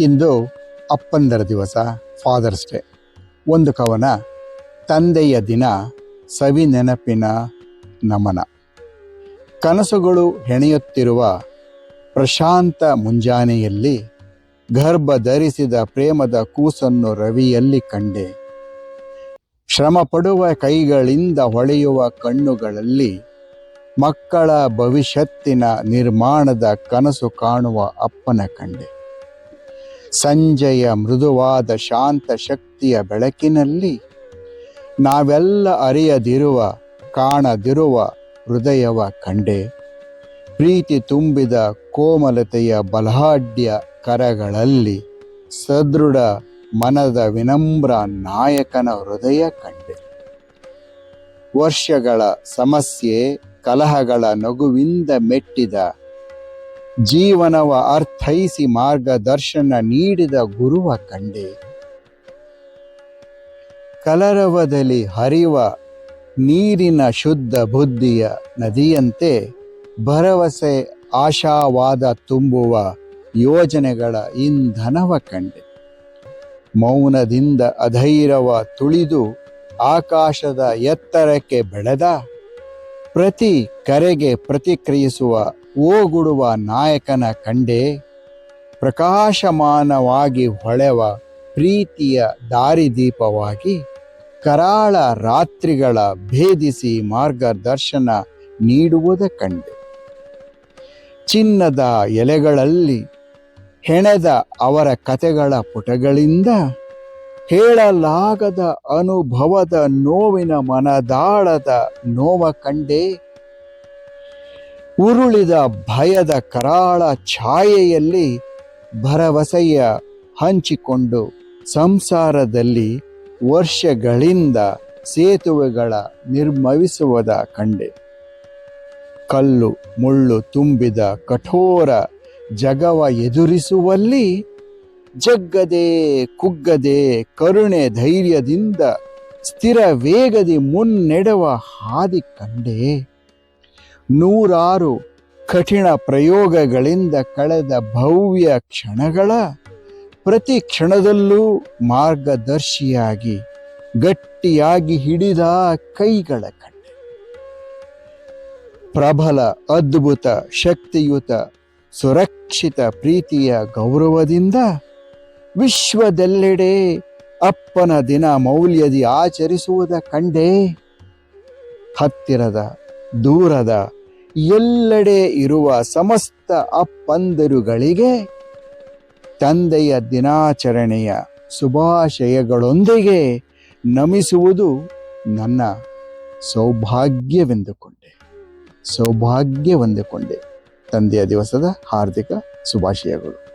ಇಂದು ಅಪ್ಪಂದರ ದಿವಸ fathers day ಒಂದು ಕವನ, ತಂದೆಯ ದಿನ, ಸವಿ ನೆನಪಿನ ನಮನ. ಕನಸುಗಳು ಹೆಣೆಯುತ್ತಿರುವ ಪ್ರಶಾಂತ ಮುಂಜಾನೆಯಲ್ಲಿ ಗರ್ಭ ಧರಿಸಿದ ಪ್ರೇಮದ ಕೂಸನ್ನು ರವಿಯಲ್ಲಿ ಕಂಡೆ. ಶ್ರಮ ಪಡುವ ಕೈಗಳಿಂದ ಹೊಳೆಯುವ ಕಣ್ಣುಗಳಲ್ಲಿ, ಮಕ್ಕಳ ಭವಿಷ್ಯತ್ತಿನ ನಿರ್ಮಾಣದ ಕನಸು ಕಾಣುವ ಅಪ್ಪನ ಕಂಡೆ. ಸಂಜೆಯ ಮೃದುವಾದ ಶಾಂತ ಶಕ್ತಿಯ ಬೆಳಕಿನಲ್ಲಿ ನಾವೆಲ್ಲ ಅರಿಯದಿರುವ, ಕಾಣದಿರುವ ಹೃದಯವ ಕಂಡೆ. ಪ್ರೀತಿ ತುಂಬಿದ ಕೋಮಲತೆಯ ಬಲಹಾಢ್ಯ ಕರಗಳಲ್ಲಿ ಸದೃಢ ಮನದ ವಿನಮ್ರ ನಾಯಕನ ಹೃದಯ ಕಂಡೆ. ವರ್ಷಗಳ ಸಮಸ್ಯೆ, ಕಲಹಗಳ ನಗುವಿಂದ ಮೆಟ್ಟಿದ ಜೀವನವ ಅರ್ಥೈಸಿ ಮಾರ್ಗದರ್ಶನ ನೀಡಿದ ಗುರುವ ಕಂಡೆ. ಕಲರವದಲ್ಲಿ ಹರಿವ ನೀರಿನ ಶುದ್ಧ ಬುದ್ಧಿಯ ನದಿಯಂತೆ ಭರವಸೆ, ಆಶಾವಾದ ತುಂಬುವ ಯೋಜನೆಗಳ ಇಂಧನವ ಕಂಡೆ. ಮೌನದಿಂದ ಅಧೈರವ ತುಳಿದು ಆಕಾಶದ ಎತ್ತರಕ್ಕೆ ಬೆಳೆದ ಪ್ರತಿ ಕರೆಗೆ ಪ್ರತಿಕ್ರಿಯಿಸುವ ಓಗುಡುವ ನಾಯಕನ ಕಂಡೆ ಪ್ರಕಾಶಮಾನವಾಗಿ ಹೊಳೆವ ಪ್ರೀತಿಯ ದಾರಿದೀಪವಾಗಿ ಕರಾಳ ರಾತ್ರಿಗಳ ಭೇದಿಸಿ ಮಾರ್ಗದರ್ಶನ ನೀಡುವುದ ಕಂಡೆ. ಚಿನ್ನದ ಎಲೆಗಳಲ್ಲಿ ಹೆಣೆದ ಅವರ ಕತೆಗಳ ಪುಟಗಳಿಂದ ಹೇಳಲಾಗದ ಅನುಭವದ ನೋವಿನ ಮನದಾಳದ ನೋವ ಕಂಡೆ ಉರುಳಿದ ಭಯದ ಕರಾಳ ಛಾಯೆಯಲ್ಲಿ ಭರವಸೆಯ ಹಂಚಿಕೊಂಡು ಸಂಸಾರದಲ್ಲಿ ವರ್ಷಗಳಿಂದ ಸೇತುವೆಗಳ ನಿರ್ಮವಿಸುವುದ ಕಂಡೆ. ಕಲ್ಲು, ಮುಳ್ಳು ತುಂಬಿದ ಕಠೋರ ಜಗವ ಎದುರಿಸುವಲ್ಲಿ ಜಗ್ಗದೆ ಕುಗ್ಗದೆ ಕರುಣೆ ಧೈರ್ಯದಿಂದ ಸ್ಥಿರ ವೇಗದಿ ಮುನ್ನಡೆವ ಹಾದಿ ಕಂಡೆ. ನೂರಾರು ಕಠಿಣ ಪ್ರಯೋಗಗಳಿಂದ ಕಳೆದ ಭವ್ಯ ಕ್ಷಣಗಳ ಪ್ರತಿ ಕ್ಷಣದಲ್ಲೂ ಮಾರ್ಗದರ್ಶಿಯಾಗಿ, ಗಟ್ಟಿಯಾಗಿ ಹಿಡಿದ ಕೈಗಳ ಕಣ್ಣು ಪ್ರಬಲ, ಅದ್ಭುತ, ಶಕ್ತಿಯುತ, ಸುರಕ್ಷಿತ ಪ್ರೀತಿಯ ಗೌರವದಿಂದ ವಿಶ್ವದೆಲ್ಲೆಡೆ ಅಪ್ಪನ ದಿನ ಮೌಲ್ಯದಿ ಆಚರಿಸುವುದ ಕಂಡೇ ಹತ್ತಿರದ, ದೂರದ ಎಲ್ಲೆಡೆ ಇರುವ ಸಮಸ್ತ ಅಪ್ಪಂದರುಗಳಿಗೆ ತಂದೆಯ ದಿನಾಚರಣೆಯ ಶುಭಾಶಯಗಳೊಂದಿಗೆ ನಮಿಸುವುದು ನನ್ನ ಸೌಭಾಗ್ಯವೆಂದುಕೊಂಡೆ. ಸೌಭಾಗ್ಯವೆಂದುಕೊಂಡೆ ತಂದೆಯ ದಿವಸದ ಹಾರ್ದಿಕ ಶುಭಾಶಯಗಳು.